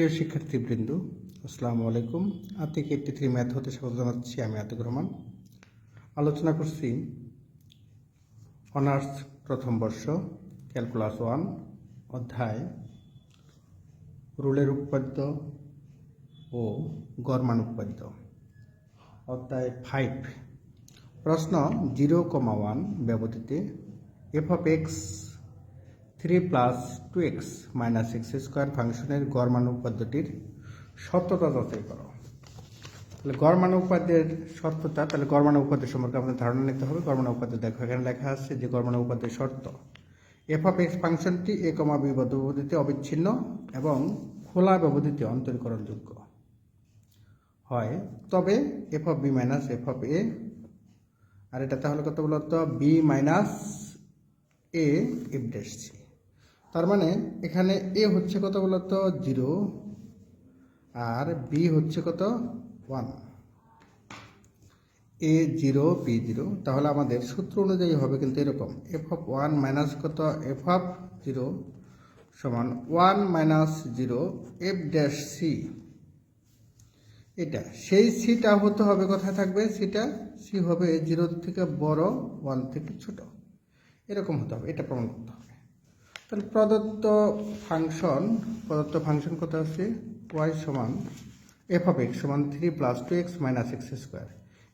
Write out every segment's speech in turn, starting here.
প্রিয় শিক্ষার্থীবৃন্দ, আসসালামু আলাইকুম। আতিক এইটটি থ্রি ম্যাথ হতে স্বাগত জানাচ্ছি আমি আতিক রহমান। আলোচনা করছি অনার্স প্রথম বর্ষ, ক্যালকুলাস ওয়ান, অধ্যায়, রুলের উৎপাদ্য ও গড়মান উৎপাদ্য অধ্যায় ফাইভ প্রশ্ন zero comma one ব্যবধিতে f of x three plus two x minus x square ফাংশনের গড় মান উপাদ্যটির সত্যতা যাচাই করো। তাহলে গড় মান উপাদ্যের সত্যতা তাহলে গড় মান উপাদ্য সম্পর্কে আমাদের ধারণা নিতে হবে। গড় মান উপাদ্য দেখো, এখানে লেখা আছে যে গড় মান উপাদ্যের শর্ত এফ অফ এক্স ফাংশনটি এ কমা বি বদ্ধ ব্যবধিতে অবিচ্ছিন্ন এবং খোলা ব্যবধিতে অন্তরীকরণযোগ্য। হয়, তবে f of b minus f of a আর এটা তাহলে কত বলতো? B minus a f dash c তার মানে এখানে এ হচ্ছে কত বলতো জিরো। আর বি হচ্ছে কত? One. A zero, b zero. তাহলে আমাদের সূত্র অনুযায়ী হবে কিন্তু এরকম। এফ অফ ওয়ান মাইনাস কত? এফ অফ জিরো সমান one minus zero, f dash c. এটা, সেই সিটা হতে হবে কোথায় থাকবে? সিটা সি হবে জিরো থেকে বড়, ওয়ান থেকে ছোট। এরকম হতে হবে। এটা প্রমাণ করতে হবে। তাহলে প্রদত্ত ফাংশন প্রদত্ত ফাংশন কত আছে ওয়াই সমান এফ অফ এক্স সমান three plus two x minus x square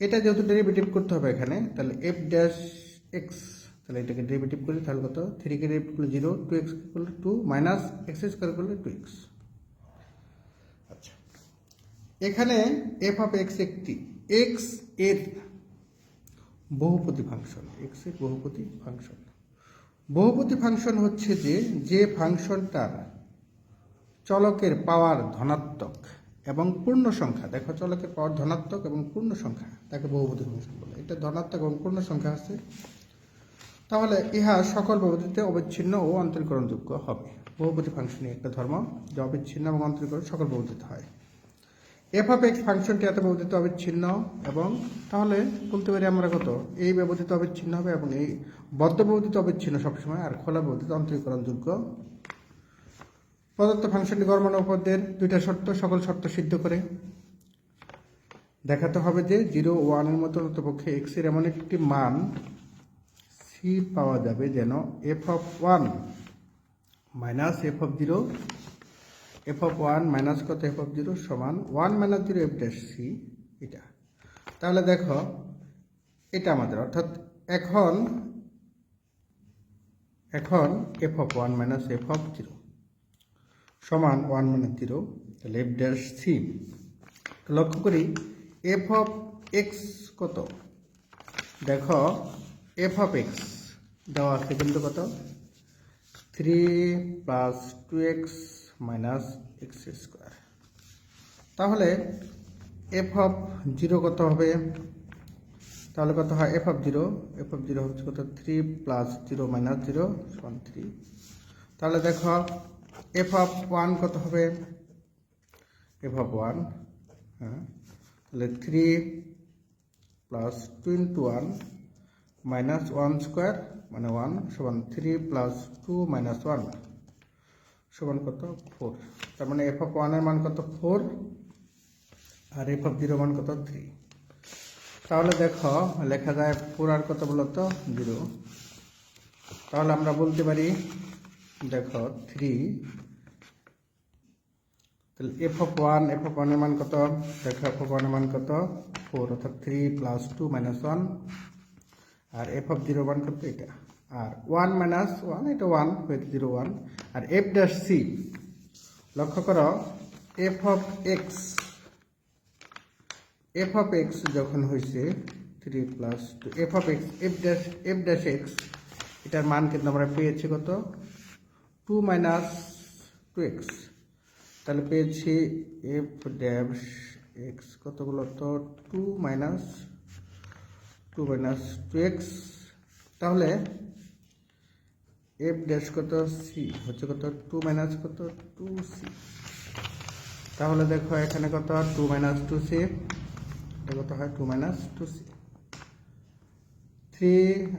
এটা যেহেতু ডেরিভেটিভ করতে হবে এখানে, তাহলে এফ ড্যাশ এক্স তাহলে এটাকে ডেরিভেটিভ করি, তাহলে কত? থ্রিকে ডেরিভেটিভ করলে জিরো টু এক্স করলে টু মাইনাস এক্স স্কোয়ার করলে টু এক্স আচ্ছা। এখানে এফ অফ এক্স একটি এক্সের বহুপতি ফাংশন এক্সের বহুপতি ফাংশন। বহুপতি ফাংশন হচ্ছে যে যে ফাংশনটার চলকের পাওয়ার ধনাত্মক এবং পূর্ণ সংখ্যা। দেখো চলকের পাওয়ার ধনাত্মক এবং পূর্ণ সংখ্যা, তাকে বহুপতি ফাংশন বলে। এটা ধনাত্মক এবং পূর্ণ সংখ্যা আছে। তাহলে ইহা সকল বহুপতিতে অবিচ্ছিন্ন ও অন্তরীকরণযোগ্য হবে। বহুপতি ফাংশনই একটা ধর্ম যা অবিচ্ছিন্ন এবং অন্তরীকরণ সকল বহুপতিতে হয়। এফ অফ এক্স ফাংশনটি এত ব্যবহৃত অবিচ্ছিন্ন এবং তাহলে বলতে পারি আমরা কত? এই ব্যবহৃত অবিচ্ছিন্ন হবে এবং এই বদ্ধ ব্যবহৃত অবিচ্ছিন্ন সবসময় আর খোলা ব্যবহৃত অন্তরীকরণযোগ্য। প্রদত্ত ফাংশনটি গড়মান উপদের দুইটা শর্ত, সকল শর্ত সিদ্ধ করে। দেখাতে হবে যে জিরো ওয়ানের মতো পক্ষে এক্সের এমন একটি মান সি পাওয়া যাবে যেন f of one minus f of zero f of one minus কত এফ অফ জিরো সমান one minus zero f dash c এটা। তাহলে দেখো, এটা আমাদের, অর্থাৎ এখন এখন f of one minus f of zero সমান ওয়ান মাইনাস জিরো তাহলে এফ ড্যাশ সি লক্ষ্য করি এফ অফ এক্স কত? দেখো এফ অফ এক্স দেওয়া আছে কিন্তু কত? Three plus two x minus x square তাহলে এফ অফ জিরো কত হবে? তাহলে কত হয়? F of zero f of zero হচ্ছে কত? Three plus zero minus zero সমান থ্রি তাহলে দেখো এফ অফ ওয়ান কত হবে? এফ অফ ওয়ান হ্যাঁ। তাহলে three plus two into one minus one square মানে ওয়ান সমান three plus two minus one সমান কত? ফোর তার মানে এফ অফ ওয়ানের মান কত? ফোর আর এফ অফ জিরো মান কত? থ্রি তাহলে দেখো, লেখা যায় ফোর আর কত বলতো? জিরো তাহলে আমরা বলতে পারি, দেখো থ্রি তাহলে f of one f of ওয়ানের মান কত? দেখো এফ অফ ওয়ানের মান কত? ফোর অর্থাৎ three plus two minus one R f of zero one কত? এটা। আর ওয়ান মাইনাস ওয়ান এটা ওয়ান উইথ জিরো ওয়ান আর এফ ড্যাশ সি লক্ষ্য করো f of x f of x যখন হয়েছে three plus two f of x f dash f dash x এটার মান কিন্তু আমরা পেয়েছি কত? টু মাইনাস টু এক্স তাহলে পেয়েছি এফ ড্যাশ এক্স কতগুলো? তো two minus two minus two x তাহলে এফ ড্যাশ কত? সি হচ্ছে কত? টু মাইনাস কত? টু সি তাহলে দেখো এখানে কত? টু মাইনাস টু সি এটা কত হয়? Two minus two c three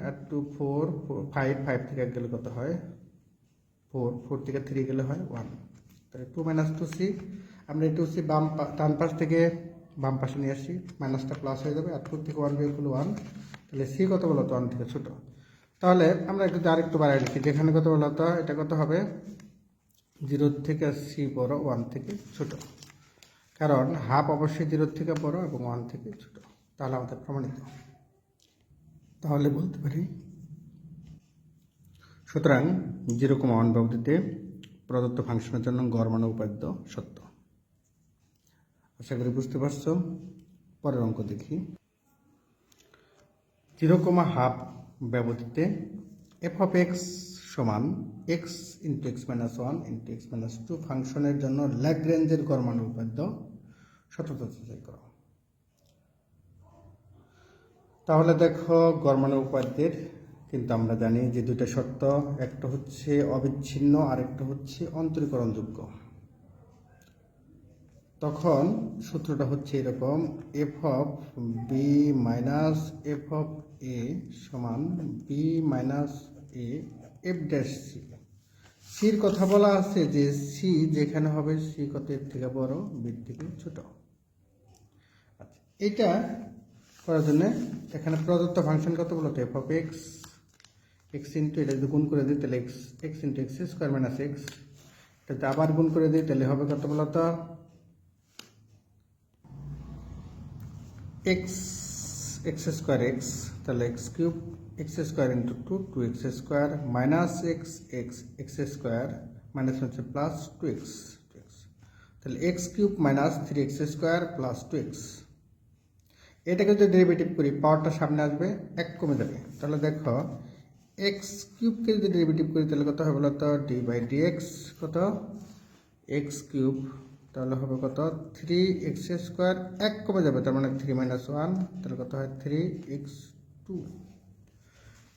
আর টু ফোর ফাইভ ফাইভ থেকে এক গেলে কত হয়? ফোর ফোর থেকে থ্রি গেলে হয় ওয়ান তাহলে টু মাইনাস টু সি আমরা টু সি বাম ডান পাশ থেকে বাম পাশে নিয়ে আসি। মাইনাসটা প্লাস হয়ে যাবে। আর টু থেকে ওয়ান বিয়োগ ওয়ান তাহলে সি কত বলো তো ওয়ান থেকে ছোটো। তাহলে আমরা একটু আরেকটু বাড়াই লিখি। যেখানে কত বলো তো? এটা কত হবে? জিরোর থেকে সি বড় ওয়ান থেকে ছোট। কারণ হাফ অবশ্যই জিরোর থেকে বড় এবং ওয়ান থেকে ছোট। তাহলে আমাদের প্রমাণিত। তাহলে বলতে পারি, সুতরাং যেরকম ওয়ান ব্যবধিতে প্রদত্ত ফাংশনের জন্য গড়মান উপাদ্য সত্য। আশা করি বুঝতে পারছ? পরের অঙ্ক দেখি। জিরো কমা হাফ ব্যবধিতে এফ অফ এক্স সমান x into x minus one into x minus two ফাংশনের জন্য ল্যাগ্রেঞ্জের গড়মান উপাদ্য সততা যাচাই করো। তাহলে দেখো গড়মান উপাদ্যের কিন্তু আমরা জানি যে দুইটা শর্ত, একটা হচ্ছে অবিচ্ছিন্ন আর একটা হচ্ছে অন্তরীকরণযোগ্য। তখন সূত্রটা হচ্ছে এরকম f of b minus f of a সমান b minus a, f dash c. সির কথা বলা আছে যে সি যেখানে হবে, সি কত এর থেকে বড়, বির থেকে ছোট। আচ্ছা এটা করার জন্য এখানে প্রদত্ত ফাংশন কত বলতো? F of x x into এটা যদি গুণ করে দিই, তাহলে x x into x square minus x এটাতে আবার গুণ করে দিই, তাহলে হবে কত বলতো? এক্স এক্স স্কোয়ার এক্স তাহলে x cube x square into two two x square minus x x x square minus হচ্ছে plus two x two x তাহলে x cube minus three x square plus two x এটাকে যদি derivative করি পাওয়ারটা সামনে আসবে, এক কমে যাবে। তাহলে দেখো এক্স কিউবকে যদি ডেরিভেটিভ করি, তাহলে কত হবে বলতো? ডি বাই ডি এক্স কত? এক্স কিউব তাহলে হবে কত? থ্রি এক্স স্কোয়ার এক কমে যাবে, তার মানে থ্রি মাইনাস ওয়ান তাহলে কত হয়? থ্রি এক্স টু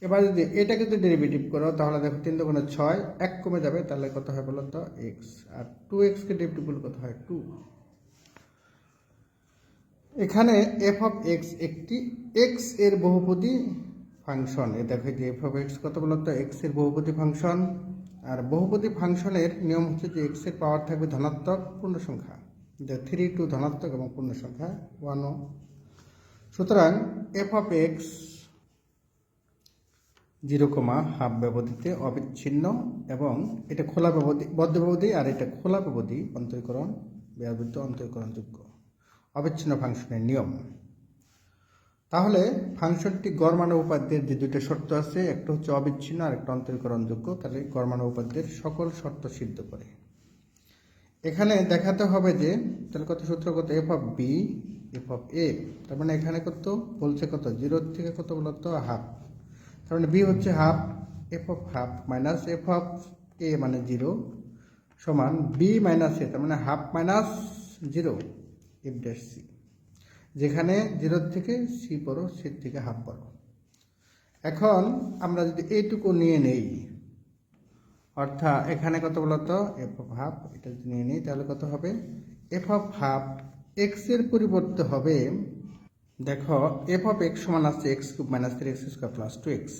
এবার যদি এটাকে যদি ডেরিভেটিভ করো, তাহলে দেখো তিন দোকানে ছয়, এক কমে যাবে, তাহলে কত হয় বলো তো? এক্স আর টু এক্সকে ডেরিভেটিভ করলে কত হয়? টু এখানে এফ অফ এক্স একটি এক্সের বহুপদী ফাংশন। এ দেখো যে এফ অফ এক্স কত বলতো এক্সের বহুপদী ফাংশন। আর বহুপদী ফাংশনের নিয়ম হচ্ছে যে এক্সের পাওয়ার থাকবে ধনাত্মক পূর্ণ সংখ্যা যে থ্রি টু ধনাত্মক এবং পূর্ণ সংখ্যা ওয়ান ও। সুতরাং f of x zero comma half ব্যবধিতে অবিচ্ছিন্ন এবং এটা খোলা ব্যবধি, বদ্ধ ব্যবধি আর এটা খোলা ব্যবধি অন্তরীকরণ, ব্যবহৃত অন্তরীকরণযোগ্য। অবিচ্ছিন্ন ফাংশনের নিয়ম। তাহলে ফাংশনটি গড়মানব উপাদ্যের যে দুইটা শর্ত আছে, একটা হচ্ছে অবিচ্ছিন্ন আর একটা অন্তরীকরণযোগ্য, তাহলে গড়মানব উপাদ্যের সকল শর্ত সিদ্ধ করে। এখানে দেখাতে হবে যে, তাহলে কত সূত্র, কত F of B F of A তার মানে এখানে কত বলছে কত? জিরোর থেকে কত বলতো? হাফ। তার মানে বি হচ্ছে half F of half minus F of A মানে জিরো সমান বি মাইনাস এ তার মানে half minus zero F dash C যেখানে জিরোর থেকে সি পড়ো, সির থেকে হাফ পড়ো। এখন আমরা যদি এইটুকু নিয়ে নেই, অর্থাৎ এখানে কত বলতো? এফ অফ হাফ এটা যদি নিয়ে নিই, তাহলে কত হবে? এফ অফ হাফ এক্সের পরিবর্তে হবে, দেখো এফ অফ এক্স সমান আছে X cube minus three X square plus two X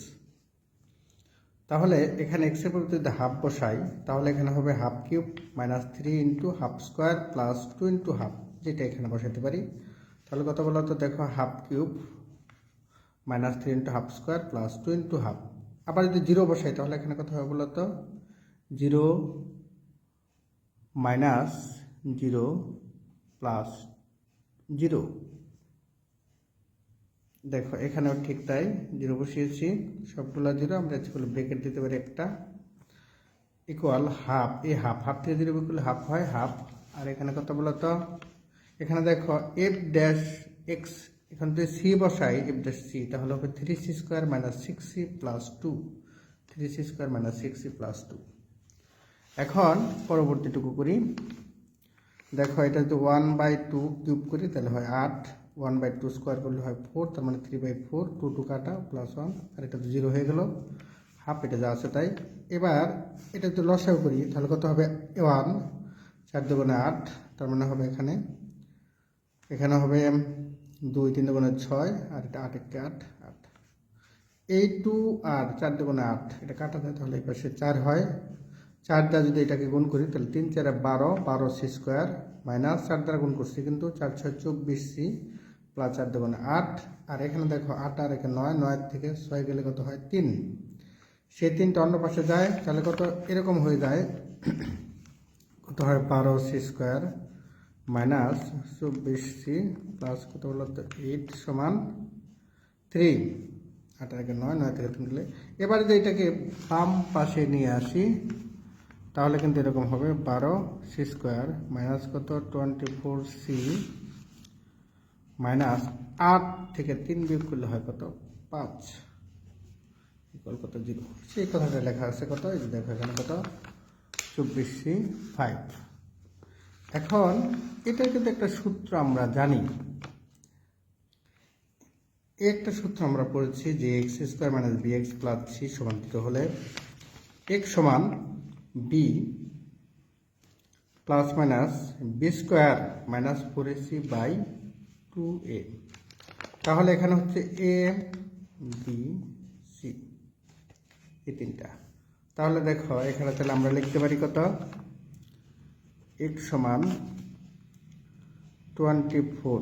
তাহলে এখানে এক্সের পরিবর্তে যদি হাফ বসাই, তাহলে এখানে হবে half cube minus three into half square plus two into half যেটা এখানে বসাতে পারি। তাহলে কত বলো তো দেখো half cube minus three into half square plus two into half. আবার যদি জিরো বসাই তাহলে এখানে কত হবে বলো তো? Zero minus zero plus zero. দেখো এখানেও ঠিক তাই, জিরো বসিয়েছি, সবগুলো জিরো, আমরা যেগুলো ব্রেকেট দিতে পারি একটা। ইকুয়াল হাফ এই হাফ হাফ থেকে জিরো করলে হাফ হয় হাফ আর এখানে কত বলো তো? এখানে দেখো এফ ড্যাশ এক্স এখান থেকে সি বসাই এফ ড্যাশ সি তাহলে হবে three C square minus six C plus two three C square minus six C plus two এখন পরবর্তীটুকু করি। দেখো এটা যদি ওয়ান বাই টু কিউব করি, তাহলে হয় আট। ওয়ান বাই টু স্কোয়ার করলে হয় ফোর তার মানে three by four two two কাটা প্লাস ওয়ান আর এটা তো জিরো হয়ে গেল। হাফ এটা যা আছে তাই। এবার এটা যদি লসাও করি, তাহলে কত হবে? ওয়ান চার দুগুণে আট, তার মানে হবে এখানে এখানে হবে দুই তিন দুগুণে ছয়, আর এটা আট একটা আট আট। এই টু আর চার দুগুণে আট, এটা কাটা যায় তাহলে এই পাশে চার হয়। চার দ্বারা যদি এটাকে গুণ করি, তাহলে তিন চারে বারো বারো সি স্কোয়ার মাইনাস চার দ্বারা গুণ করছি কিন্তু চার ছয় চব্বিশ সি প্লাস চার দেবেন আট। আর এখানে দেখো আট আর এখানে নয় নয় থেকে ছয় গেলে কত হয়? তিন। সে তিনটা অন্য পাশে যায়, তাহলে কত? এরকম হয়ে যায়। কত হয়? বারো সি স্কোয়ার মাইনাস চব্বিশ সি প্লাস কত বলো তো এইট সমান থ্রি। আট আগে নয় নয় থেকে তিন গেলে এবার যদি এটাকে বাম পাশে নিয়ে আসি, তাহলে কিন্তু এরকম হবে বারো সি স্কোয়ার মাইনাস কত? টোয়েন্টি ফোর সি মাইনাস আট থেকে তিন বিয়োগ করলে হয় কত? পাঁচ। ইকুয়াল কত? জিরো। সেই কথাটা লেখা আছে কত? এই দেখো এখানে কত? চব্বিশ সি ফাইভ। এখন এটার কিন্তু একটা সূত্র আমরা জানি। একটা সূত্র আমরা পড়েছি যে X square minus B X plus C সমান দিতে হলে এক্স সমান B plus minus B square minus four C by two A তাহলে এখানে হচ্ছে এ বি সি এই তিনটা। তাহলে দেখো, এখানে তাহলে আমরা লিখতে পারি কত? এক্স সমান টোয়েন্টি ফোর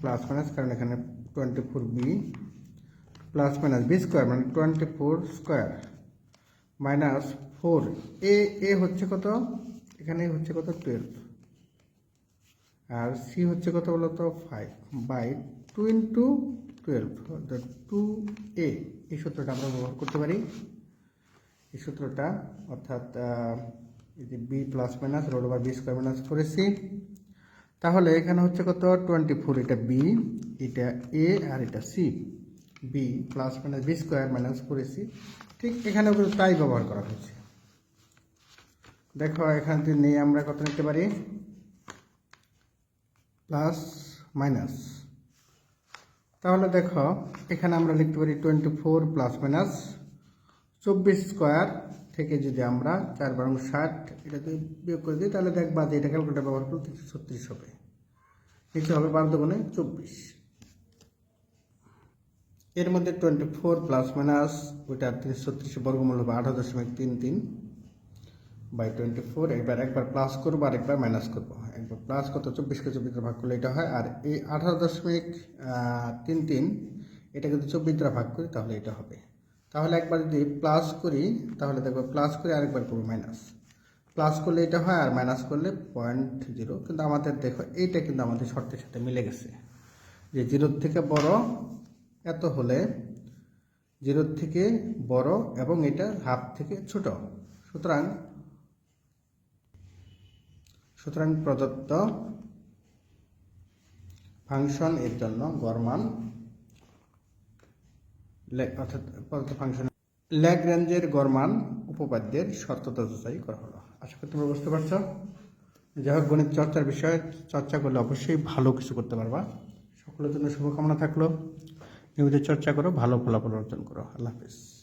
প্লাস মাইনাস কারণ এখানে twenty four B plus minus B square মানে twenty four square minus four A A হচ্ছে কত? এখানে হচ্ছে কত? টুয়েলভ আর সি হচ্ছে কত বলতো? Five by two into twelve two A এই সূত্রটা আমরা ব্যবহার করতে পারি। এই সূত্রটা, অর্থাৎ এই B plus minus root over B square minus C তাহলে এখানে হচ্ছে কত? টোয়েন্টি ফোর এটা বি এটা এ আর এটা C B plus minus B square minus C ঠিক এখানেও কিন্তু তাই ব্যবহার করা হয়েছে। দেখো, এখান থেকে নিয়ে আমরা কত নিতে পারি? প্লাস মাইনাস তাহলে দেখো, এখানে আমরা লিখতে পারি টোয়েন্টি ফোর প্লাস মাইনাস চব্বিশ স্কোয়ার থেকে যদি আমরা চার বারং ষাট এটাকে বিয়োগ করে দিই, তাহলে দেখবা যে এটা ক্যালকুলেটার ব্যবহার করলে তিনশো ছত্রিশ হবে। নিচে হবে বারো দুগুণে চব্বিশ। এর মধ্যে টোয়েন্টি ফোর প্লাস মাইনাস ওইটা তিনশো ছত্রিশ বর্গমূল হবে আঠারো দশমিক তিন তিন বাই টোয়েন্টি ফোর একবার একবার প্লাস করব আর একবার মাইনাস করব। একবার প্লাস কত? চব্বিশকে চব্বিশ ভাগ করলে এটা হয়। আর এই আঠারো দশমিক তিন তিন এটা যদি চব্বিশ দ্বারা ভাগ করি তাহলে এটা হবে। তাহলে একবার যদি প্লাস করি, তাহলে দেখব প্লাস করে আরেকবার করব মাইনাস প্লাস করলে এটা হয় আর মাইনাস করলে পয়েন্ট জিরো কিন্তু আমাদের দেখো এইটা কিন্তু আমাদের শর্তের সাথে মিলে গেছে। যে জিরোর থেকে বড় এত হলে জিরোর থেকে বড় এবং এটা হাফ থেকে ছোট। সুতরাং সুতরাং প্রদত্ত ফাংশন এর জন্য গড়মান লে- অর্থাৎ প্রদত্ত ফাংশন ল্যাগরেঞ্জের গড়মান উপপাদ্যের সত্যতা যাচাই করা হলো। আশা করি তোমরা বুঝতে পারছ। যাই হোক, গণিত চর্চার বিষয়ে চর্চা করলে অবশ্যই ভালো কিছু করতে পারবা। সকলের জন্য শুভকামনা থাকল। নিয়মিত চর্চা করো, ভালো ফলাফল অর্জন করো। আল্লাহ হাফিজ।